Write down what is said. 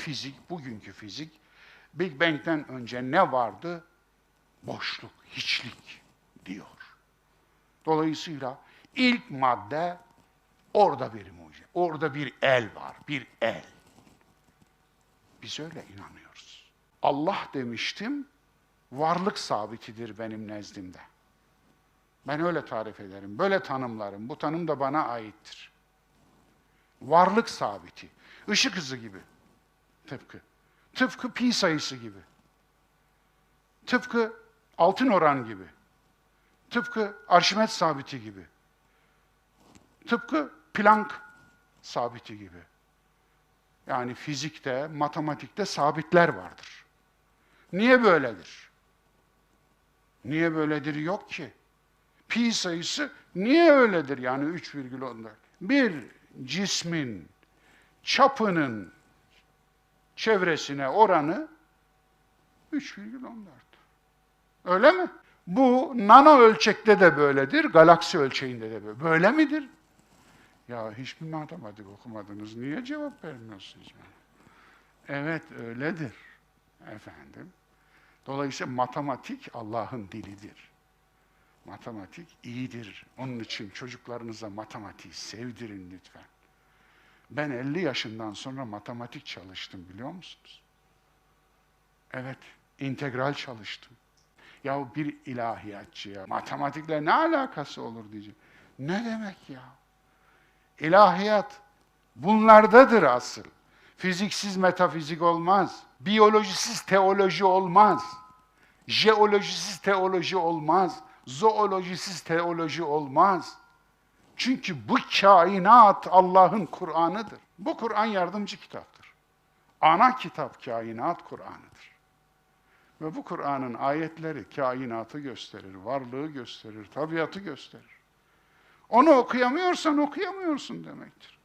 fizik, bugünkü fizik, Big Bang'den önce ne vardı? Boşluk, hiçlik diyor. Dolayısıyla ilk madde orada bir mucize. Orada bir el var, bir el. Biz öyle inanıyoruz. Allah demiştim, varlık sabitidir benim nezdimde. Ben öyle tarif ederim, böyle tanımlarım. Bu tanım da bana aittir. Varlık sabiti. Işık hızı gibi. Tıpkı. Tıpkı pi sayısı gibi. Tıpkı altın oran gibi. Tıpkı Arşimet sabiti gibi. Tıpkı Planck sabiti gibi. Yani fizikte, matematikte sabitler vardır. Niye böyledir? Niye böyledir yok ki? Pi sayısı niye öyledir yani 3,14? Bir cismin çapının çevresine oranı 3,14. Öyle mi? Bu nano ölçekte de böyledir, galaksi ölçeğinde de böyle. Böyle midir? Ya hiçbir matematik okumadınız. Niye cevap vermiyorsunuz bana? Evet öyledir efendim. Dolayısıyla matematik Allah'ın dilidir. Matematik iyidir. Onun için çocuklarınıza matematiği sevdirin lütfen. Ben 50 yaşından sonra matematik çalıştım biliyor musunuz? Evet, integral çalıştım. Ya bir ilahiyatçıya matematikle ne alakası olur diyecek. Ne demek ya? İlahiyat bunlardadır asıl. Fiziksiz metafizik olmaz. Biyolojisiz teoloji olmaz. Jeolojisiz teoloji olmaz. Zoolojisiz teoloji olmaz. Çünkü bu kainat Allah'ın Kur'an'ıdır. Bu Kur'an yardımcı kitaptır. Ana kitap kainat Kur'an'ıdır. Ve bu Kur'an'ın ayetleri kainatı gösterir, varlığı gösterir, tabiatı gösterir. Onu okuyamıyorsan okuyamıyorsun demektir.